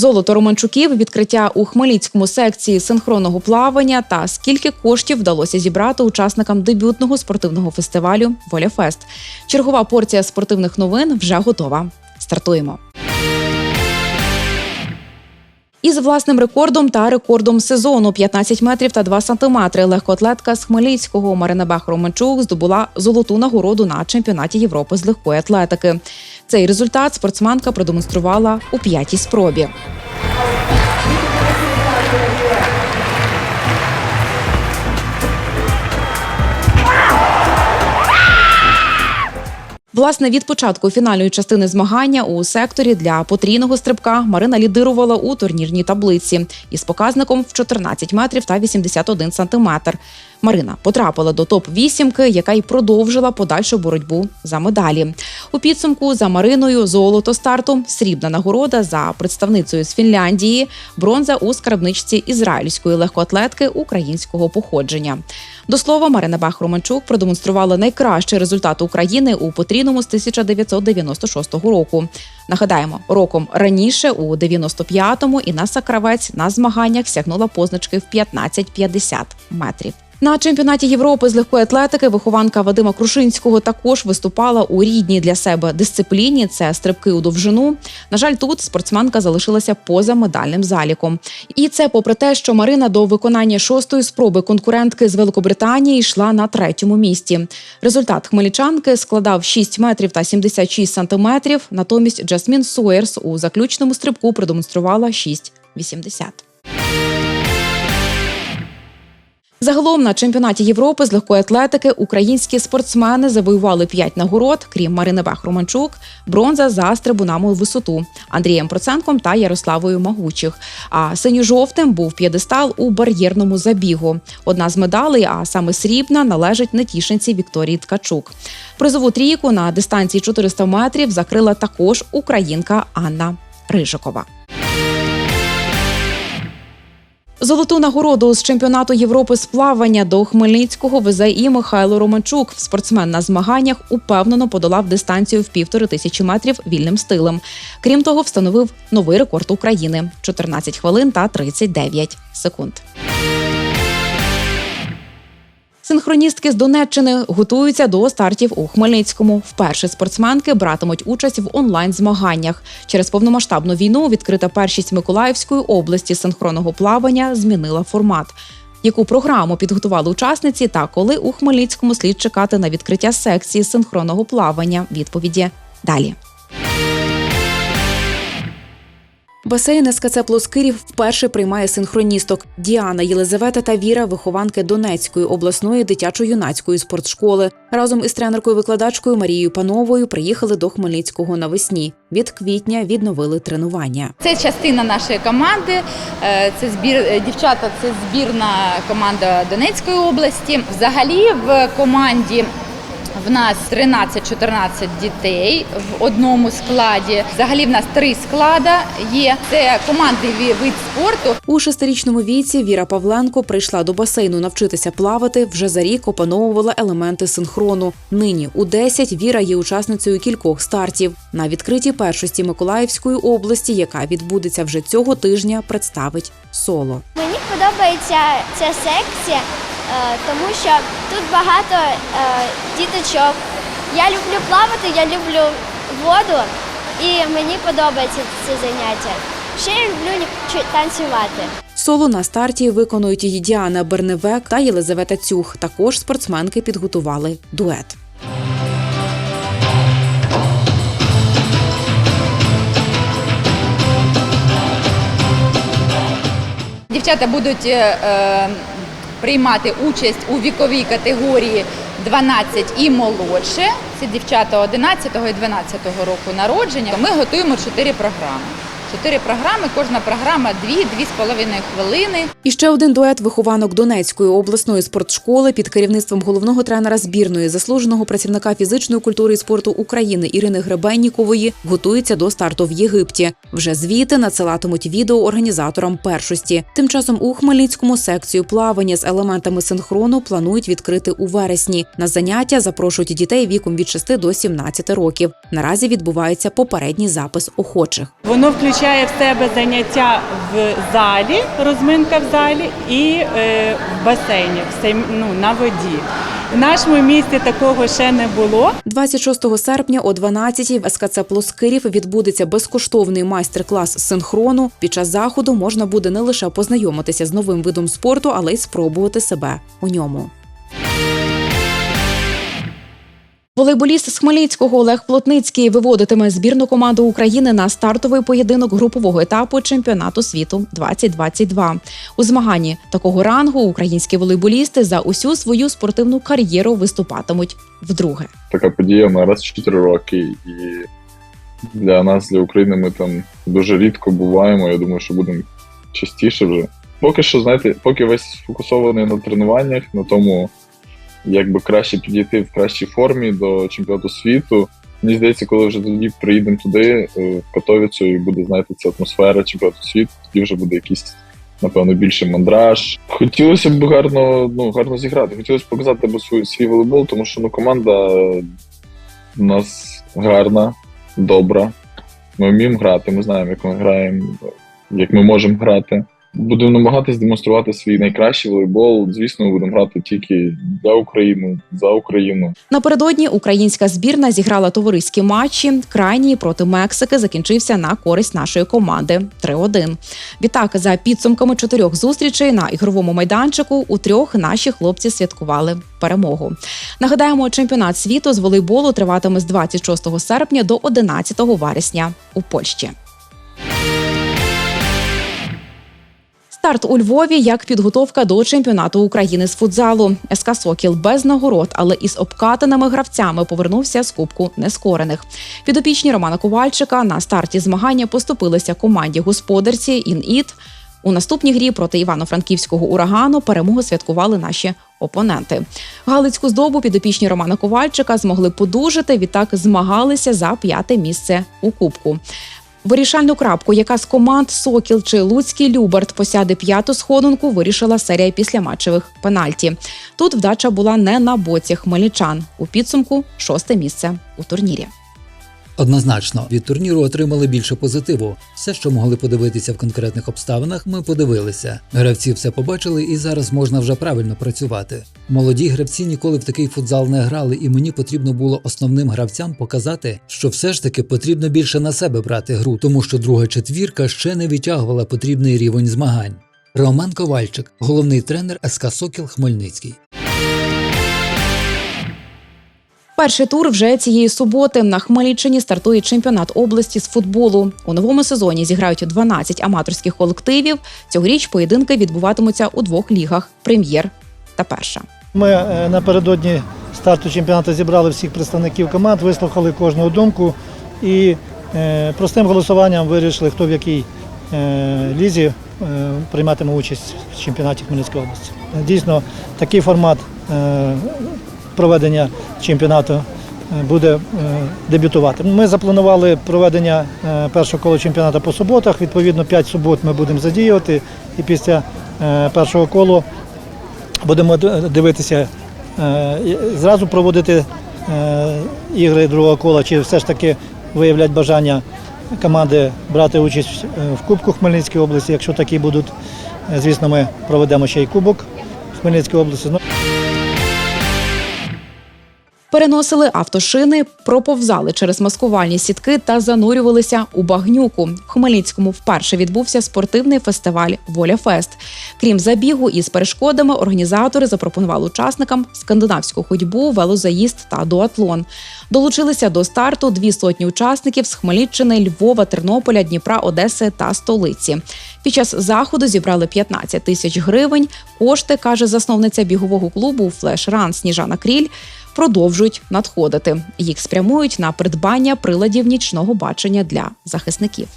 Золото Романчуків, відкриття у Хмельницькому секції синхронного плавання та скільки коштів вдалося зібрати учасникам дебютного спортивного фестивалю Воляфест. Чергова порція спортивних новин вже готова. Стартуємо. Із власним рекордом та рекордом сезону 15 метрів та 2 сантиметри легкоатлетка з Хмельницького Марина Бах Романчук здобула золоту нагороду на чемпіонаті Європи з легкої атлетики. Цей результат спортсменка продемонструвала у п'ятій спробі. Власне, від початку фінальної частини змагання у секторі для потрійного стрибка Марина лідирувала у турнірній таблиці із показником в 14 метрів та 81 сантиметр. Марина потрапила до топ 8 яка й продовжила подальшу боротьбу за медалі. У підсумку за Мариною золото старту, срібна нагорода за представницею з Фінляндії, бронза у скарбничці ізраїльської легкоатлетки українського походження. До слова, Марина Бах Романчук продемонструвала найкращий результат України у потрійному з 1996 року. Нагадаємо, роком раніше, у 95-му, Інна Сакравець на змаганнях сягнула позначки в 15-50 метрів. На чемпіонаті Європи з легкої атлетики вихованка Вадима Крушинського також виступала у рідній для себе дисципліні. Це стрибки у довжину. На жаль, тут спортсменка залишилася поза медальним заліком. І це попри те, що Марина до виконання шостої спроби конкурентки з Великобританії йшла на третьому місці. Результат хмельничанки складав 6 метрів та 76 сантиметрів. Натомість Джасмін Сойерс у заключному стрибку продемонструвала 6,80. Загалом на чемпіонаті Європи з легкої атлетики українські спортсмени завоювали п'ять нагород, крім Марини Бах Романчук, бронза за стрибу на висоту Андрієм Проценком та Ярославою Магучих. А синьо-жовтим був п'єдестал у бар'єрному забігу. Одна з медалей, а саме срібна, належить нетішинці Вікторії Ткачук. Призову трійку на дистанції 400 метрів закрила також українка Анна Рижикова. Золоту нагороду з чемпіонату Європи з плавання до Хмельницького везе і Михайло Романчук. Спортсмен на змаганнях упевнено подолав дистанцію в півтори тисячі метрів вільним стилем. Крім того, встановив новий рекорд України 14 хвилин та 39 секунд. Синхроністки з Донеччини готуються до стартів у Хмельницькому. Вперше спортсменки братимуть участь в онлайн-змаганнях. Через повномасштабну війну відкрита першість Миколаївської області синхронного плавання змінила формат. Яку програму підготували учасниці та коли у Хмельницькому слід чекати на відкриття секції синхронного плавання? Відповіді далі. Басейн СКЦ Плоскирів вперше приймає синхроністок. Діана, Єлизавета та Віра, вихованки Донецької обласної дитячо-юнацької спортшколи. Разом із тренеркою-викладачкою Марією Пановою приїхали до Хмельницького навесні. Від квітня відновили тренування. Це частина нашої команди. е, Це збір е, дівчата. Це збірна команда Донецької області. Взагалі в команді. В нас 13-14 дітей в одному складі. Взагалі в нас три склада є. Це командний ві- вид спорту. У шестирічному віці Віра Павленко прийшла до басейну навчитися плавати. Вже за рік опановувала елементи синхрону. Нині у 10 Віра є учасницею кількох стартів. На відкритій першості Миколаївської області, яка відбудеться вже цього тижня, представить соло. Мені подобається ця секція, тому що тут багато е, діточок. Я люблю плавати, я люблю воду і мені подобається це заняття. Ще я люблю танцювати. Соло на старті виконують її Діана Берневек та Єлизавета Цюх. Також спортсменки підготували дует. Дівчата будуть е, е, приймати участь у віковій категорії 12 і молодше. Це дівчата 11 і 12 року народження. Ми готуємо чотири програми. Чотири програми, кожна програма 2-2,5 хвилини. І ще один дует вихованок Донецької обласної спортшколи під керівництвом головного тренера збірної, заслуженого працівника фізичної культури і спорту України Ірини Гребеннікової готується до старту в Єгипті. Вже звіти надсилатимуть відео організаторам першості. Тим часом у Хмельницькому секцію плавання з елементами синхрону планують відкрити у вересні. На заняття запрошують дітей віком від 6 до 17 років. Наразі відбувається попередній запис охочих. Воно включає включає в себе заняття в залі, розминка в залі і е, в басейні, ну, на воді. В нашому місті такого ще не було. 26 серпня о 12-й в СКЦ Плоскирів відбудеться безкоштовний майстер-клас синхрону. Під час заходу можна буде не лише познайомитися з новим видом спорту, але й спробувати себе у ньому. Волейболіст з Хмельницького Олег Плотницький виводитиме збірну команду України на стартовий поєдинок групового етапу чемпіонату світу 2022. У змаганні такого рангу українські волейболісти за усю свою спортивну кар'єру виступатимуть вдруге. така подія ми раз в 4 роки, і для нас, для України, ми там дуже рідко буваємо. Я думаю, що будемо частіше вже. Поки що, знаєте, поки весь сфокусований на тренуваннях, на тому, як би краще підійти в кращій формі до чемпіонату світу. Мені здається, коли вже тоді приїдемо туди, е, в Катовіцю, і буде, знаєте, ця атмосфера чемпіонату світу, тоді вже буде якийсь, напевно, більше мандраж. Хотілося б гарно, ну, гарно зіграти. Хотілося б показати б свій, свій волейбол, тому що ну, команда у нас гарна, добра. Ми вміємо грати, ми знаємо, як ми граємо, як ми можемо грати. Будемо намагатись демонструвати свій найкращий волейбол. Звісно, будемо грати тільки для України, за Україну. Напередодні українська збірна зіграла товариські матчі. Крайній проти Мексики закінчився на користь нашої команди 3-1. Відтак, за підсумками чотирьох зустрічей на ігровому майданчику, у трьох наші хлопці святкували перемогу. Нагадаємо, чемпіонат світу з волейболу триватиме з 26 серпня до 11 вересня у Польщі. Старт у Львові як підготовка до чемпіонату України з футзалу. СК Сокіл без нагород, але із обкатаними гравцями повернувся з кубку нескорених. Підопічні Романа Ковальчика на старті змагання поступилися команді господарці Ін-Іт. У наступній грі проти Івано-Франківського урагану перемогу святкували наші опоненти. Галицьку здобу підопічні Романа Ковальчика змогли подужити. Відтак змагалися за п'яте місце у кубку. Вирішальну крапку, яка з команд Сокіл чи Луцький Люберт посяде п'яту сходинку, вирішила серія післяматчевих пенальті. Тут вдача була не на боці хмельничан. У підсумку шосте місце у турнірі. Однозначно, від турніру отримали більше позитиву. Все, що могли подивитися в конкретних обставинах, ми подивилися. Гравці все побачили, і зараз можна вже правильно працювати. Молоді гравці ніколи в такий футзал не грали, і мені потрібно було основним гравцям показати, що все ж таки потрібно більше на себе брати гру, тому що друга четвірка ще не відтягувала потрібний рівень змагань. Роман Ковальчик, головний тренер СК Сокіл Хмельницький. Перший тур вже цієї суботи на Хмельниччині стартує чемпіонат області з футболу. У новому сезоні зіграють 12 аматорських колективів. Цьогоріч поєдинки відбуватимуться у двох лігах прем'єр та перша. Ми е, напередодні старту чемпіонату зібрали всіх представників команд, вислухали кожну думку і е, простим голосуванням вирішили, хто в якій е, лізі прийматиме участь в чемпіонаті Хмельницької області. Дійсно, такий формат проведення чемпіонату е, буде е, дебютувати. Ми запланували проведення е, першого кола чемпіонату по суботах. Відповідно, 5 субот ми будемо задіювати, і після першого кола будемо дивитися, зразу проводити ігри другого кола, чи все ж таки виявлять бажання команди брати участь в Кубку Хмельницької області. Якщо такі будуть, звісно, ми проведемо ще й Кубок Хмельницької області. Переносили автошини, проповзали через маскувальні сітки та занурювалися у багнюку. В Хмельницькому вперше відбувся спортивний фестиваль Воля Фест. Крім забігу із перешкодами, організатори запропонували учасникам скандинавську ходьбу, велозаїзд та дуатлон. Долучилися до старту дві сотні учасників з Хмельниччини, Львова, Тернополя, Дніпра, Одеси та столиці. Під час заходу зібрали 15 тисяч гривень. Кошти каже засновниця бігового клубу Флеш Ран Сніжана Кріль продовжують надходити. Їх спрямують на придбання приладів нічного бачення для захисників.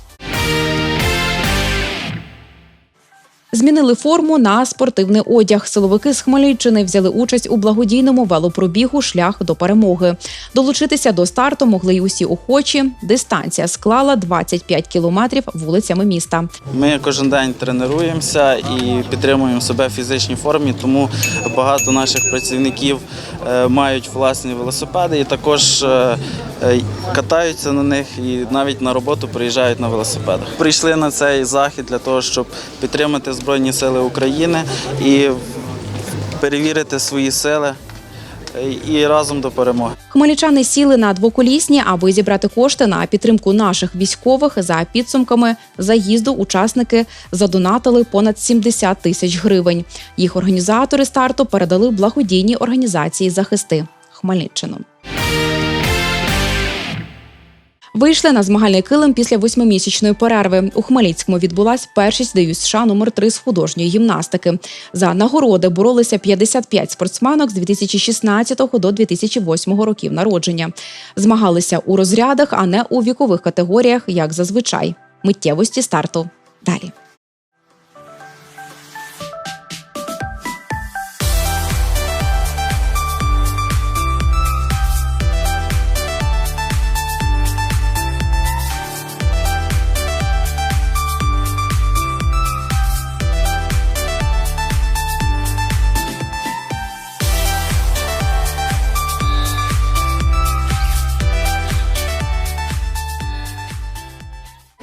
Змінили форму на спортивний одяг. Силовики з Хмельниччини взяли участь у благодійному велопробігу Шлях до перемоги. Долучитися до старту могли й усі охочі. Дистанція склала 25 кілометрів вулицями міста. Ми кожен день тренуємося і підтримуємо себе в фізичній формі, тому багато наших працівників е, мають власні велосипеди і також е, е, катаються на них і навіть на роботу приїжджають на велосипедах. Прийшли на цей захід для того, щоб підтримати Збройні Сили України і перевірити свої сили е, і разом до перемоги. Хмельничани сіли на двоколісні, аби зібрати кошти на підтримку наших військових. За підсумками заїзду учасники задонатили понад 70 тисяч гривень. Їх організатори старту передали благодійній організації захисти Хмельниччину. Вийшли на змагальний килим після восьмимісячної перерви. У Хмельницькому відбулась першість ДЮСШ США номер 3 з художньої гімнастики. За нагороди боролися 55 спортсменок з 2016 до 2008 років народження. Змагалися у розрядах, а не у вікових категоріях, як зазвичай. Миттєвості старту. Далі.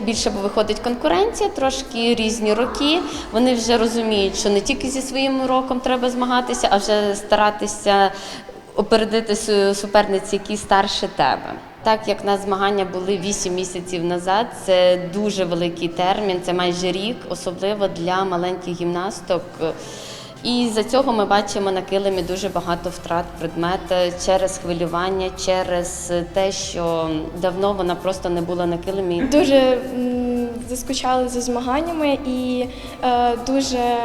Більше виходить конкуренція, трошки різні роки. Вони вже розуміють, що не тільки зі своїм роком треба змагатися, а вже старатися опередити су- суперниць, які старше тебе. Так як на змагання були 8 місяців назад, це дуже великий термін, це майже рік, особливо для маленьких гімнасток. І за цього ми бачимо на килимі дуже багато втрат предмета через хвилювання, через те, що давно вона просто не була на килимі. Дуже заскучали за змаганнями і е, дуже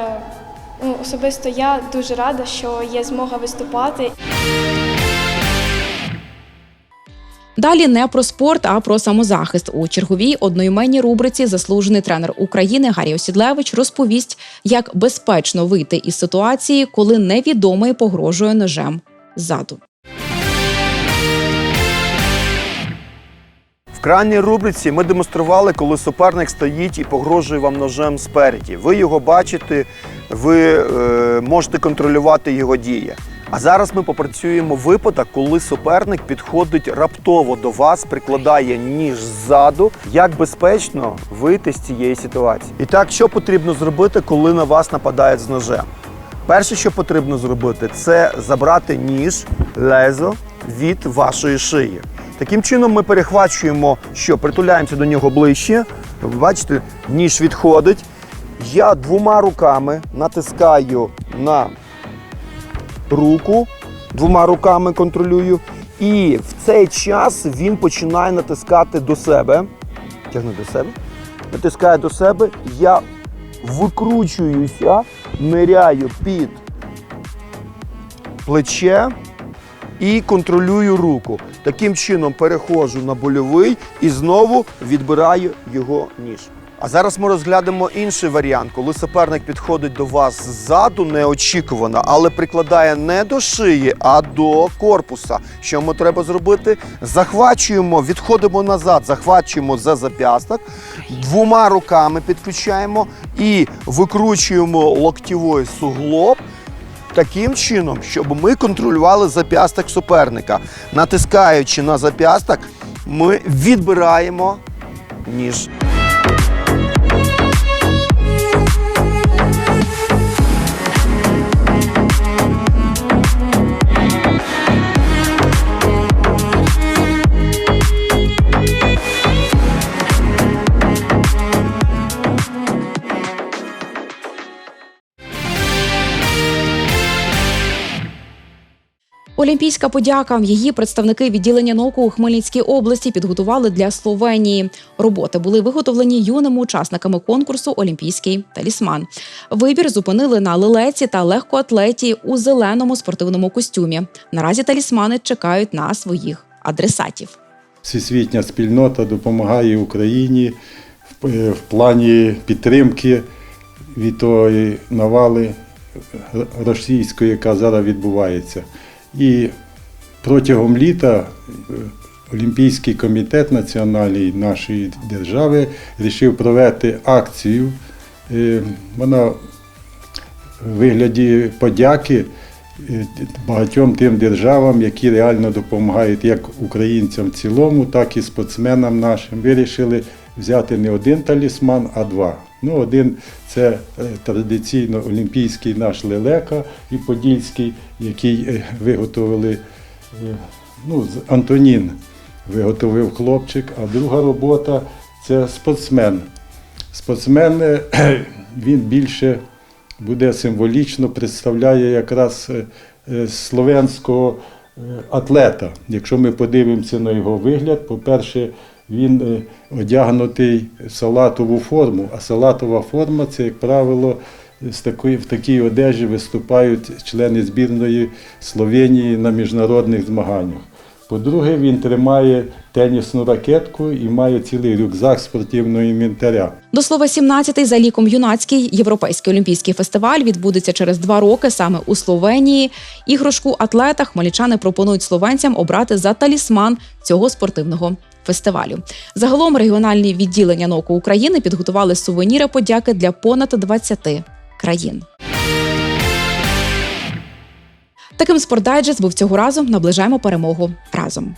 ну, особисто я дуже рада, що є змога виступати. Далі не про спорт, а про самозахист. У черговій одноіменній рубриці заслужений тренер України Гаррі Осідлевич розповість, як безпечно вийти із ситуації, коли невідомий погрожує ножем ззаду. В крайній рубриці ми демонстрували, коли суперник стоїть і погрожує вам ножем спереді. Ви його бачите, ви е, можете контролювати його дії. А зараз ми попрацюємо випадок, коли суперник підходить раптово до вас, прикладає ніж ззаду. Як безпечно вийти з цієї ситуації? І так, що потрібно зробити, коли на вас нападають з ножем? Перше, що потрібно зробити, це забрати ніж, лезо від вашої шиї. Таким чином ми перехвачуємо, що притуляємося до нього ближче. Ви бачите, ніж відходить. Я двома руками натискаю на руку, двома руками контролюю. І в цей час він починає натискати до себе. Тягне до себе. Натискає до себе. Я викручуюся, ниряю під плече і контролюю руку. Таким чином переходжу на больовий і знову відбираю його ніж. А зараз ми розглянемо інший варіант, коли суперник підходить до вас ззаду неочікувано, але прикладає не до шиї, а до корпуса. Що ми треба зробити? Захвачуємо, відходимо назад, захвачуємо за зап'ясток, двома руками підключаємо і викручуємо локтєвий суглоб таким чином, щоб ми контролювали зап'ясток суперника. Натискаючи на зап'ясток, ми відбираємо ніж. Олімпійська подяка. Її представники відділення науку у Хмельницькій області підготували для Словенії. Роботи були виготовлені юними учасниками конкурсу Олімпійський талісман. Вибір зупинили на лелеці та легкоатлеті у зеленому спортивному костюмі. Наразі талісмани чекають на своїх адресатів. Всесвітня спільнота допомагає Україні в плані підтримки від тої навали російської, яка зараз відбувається. І протягом літа е, Олімпійський комітет національний нашої держави вирішив провести акцію. Е, Вона в вигляді подяки е, багатьом тим державам, які реально допомагають як українцям в цілому, так і спортсменам нашим. Вирішили взяти не один талісман, а два. Ну, один це е, традиційно олімпійський наш лелека і подільський, який е, виготовили е, ну, Антонін виготовив хлопчик, а друга робота це спортсмен. Спортсмен він більше буде символічно представляє якраз словенського атлета. Якщо ми подивимося на його вигляд, по-перше, він е, одягнутий в салатову форму, а салатова форма це, як правило, з такої, в такій одежі виступають члени збірної Словенії на міжнародних змаганнях. По-друге, він тримає тенісну ракетку і має цілий рюкзак спортивного інвентаря. До слова, 17-й за ліком юнацький європейський олімпійський фестиваль відбудеться через два роки саме у Словенії. Іграшку атлета хмельничани пропонують словенцям обрати за талісман цього спортивного фестивалю. Загалом регіональні відділення НОКу України підготували сувеніри подяки для понад 20 країн. Таким спортдайджест був цього разу. Наближаємо перемогу разом.